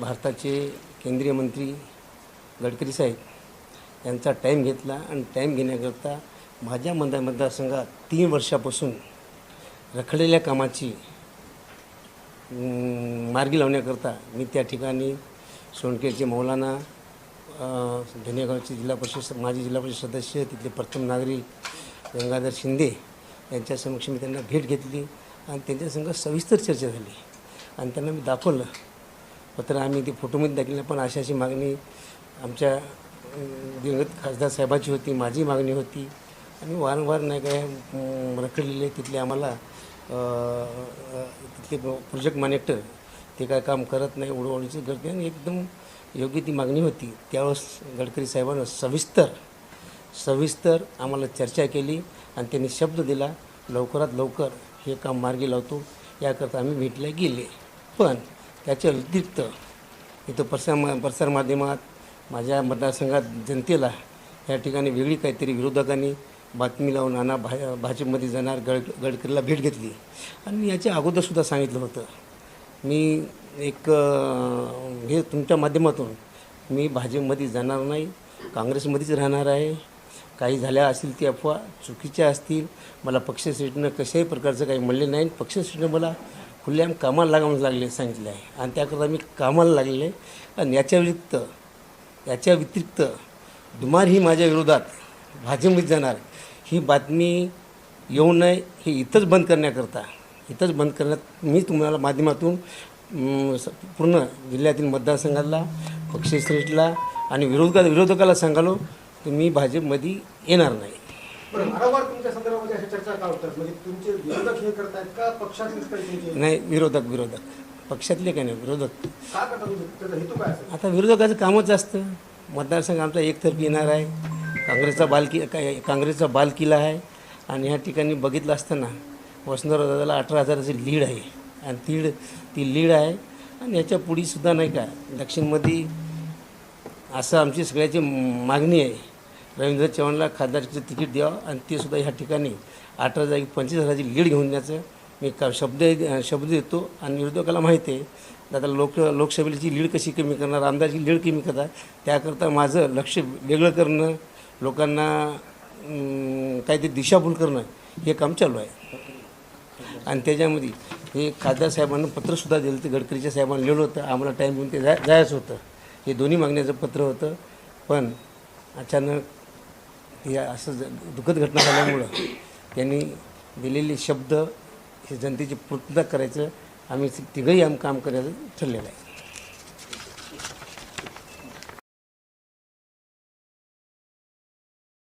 भारताचे केंद्रीय मंत्री गडकरी साहेब यांचा टाईम घेतला आणि टाईम घेण्याकरता माझ्या मतदार मतदारसंघात तीन वर्षापासून रखडलेल्या कामाची मार्गी लावण्याकरता मी त्या ठिकाणी सोनकेचे मौलाना धनेगावचे जिल्हा परिषद माजी जिल्हा परिषद सदस्य तिथले प्रथम नागरिक गंगाधर शिंदे यांच्या समक्ष मी त्यांना भेट घेतली आणि त्यांच्यासंग सविस्तर चर्चा झाली. आणि त्यांना मी दाखवलं पत्र आम्ही ते फोटोमध्ये दाखवलं पण अशी अशी मागणी आमच्या दिवंगत खासदार साहेबाची होती माझी मागणी होती. आणि वारंवार नाही काय रखडलेले तिथले आम्हाला तिथले प्रोजेक्ट मॅनेक्टर ते काय काम करत नाही उडवडीचं गरज आणि एकदम योग्य ती मागणी होती. त्यावेळेस गडकरी साहेबांना सविस्तर सविस्तर आम्हाला चर्चा केली आणि त्यांनी शब्द दिला लवकरात लवकर हे काम मार्गी लावतो याकरता आम्ही भेटले गेले. पण त्याच्या व्यतिरिक्त इथं प्रसार प्रसारमाध्यमात प्रसार माध्यमात माझ्या मतदारसंघात जनतेला या ठिकाणी वेगळी काहीतरी विरोधकांनी बातमी लावून नाना भा भाजपमध्ये जाणार गड गडकरीला भेट घेतली. आणि याच्या अगोदरसुद्धा सांगितलं होतं. मी एक हे तुमच्या माध्यमातून मी भाजपमध्ये जाणार नाही काँग्रेसमध्येच राहणार आहे. काही झाल्या असतील ती अफवा चुकीच्या असतील मला पक्षश्रेष्ठीनं कशाही प्रकारचं काही म्हणले नाही. पक्षश्रेष्ठीनं मला खुल्ल्याम कामाला लागावं लागले सांगितले आहे आणि त्याकरता मी कामाला लागले. आणि याच्या व्यतिरिक्त याच्या व्यतिरिक्त दुमार ही माझ्या विरोधात भाजपमध्ये जाणार. ही बातमी येऊ नये हे इथंच बंद करण्याकरता. इथंच बंद करण्यात मी तुम्हाला माध्यमातून पूर्ण जिल्ह्यातील मतदारसंघाला पक्षश्रेष्ठला आणि विरोधका विरोधकाला सांगालो की मी भाजपमध्ये येणार नाही. वारंवार तुमच्या संदर्भामध्ये अशा चर्चा का होतात? म्हणजे तुमचे विरोधक हे करतायत का पक्षातलेच काही तुमचे नाही विरोधक विरोधक. पक्षातले काय नाही? विरोधक. का करता तुम्ही त्याचा हेतू काय असेल? आता विरोधकाचं कामच असतं. मतदारसंघ आमचा एकतर्फी येणार आहे. काँग्रेसचा बालकी काय काँग्रेसचा बालकिला आहे. आणि ह्या ठिकाणी बघितलं असताना वसंतराव दादाला अठरा हजाराची लीड आहे. आणि तीड ती लीड आहे. आणि याच्या पुढीसुद्धा नाही का दक्षिणमध्ये असं आमची सगळ्याची मागणी आहे. रवींद्र चव्हाणला खासदारचं तिकीट द्यावं आणि ते सुद्धा ह्या ठिकाणी. अठरा जागी पंचवीस हजाराची लीड घेऊन द्यायचं. मी का शब्द शब्द देतो आणि विरोधकाला माहिती आहे आता लोक लोकसभेची लीड कशी कमी करणार आमदारची लीड कमी करतात त्याकरता माझं लक्ष वेगळं करणं लोकांना काहीतरी दिशाभूल करणं हे काम चालू आहे. आणि त्याच्यामध्ये हे खासदार साहेबांना पत्रसुद्धा दिलं ते गडकरीच्या साहेबांना लिहिलं होतं आम्हाला टाईम घेऊन ते जाय जायचं होतं. हे दोन्ही मागण्याचं पत्र होतं. पण अचानक हे असं ज- दुःखद घटना झाल्यामुळं त्यांनी दिलेले शब्द हे जनतेची पूर्तता करायचं. आम्ही तिघंही आम काम करायचं ठरलेलं आहे.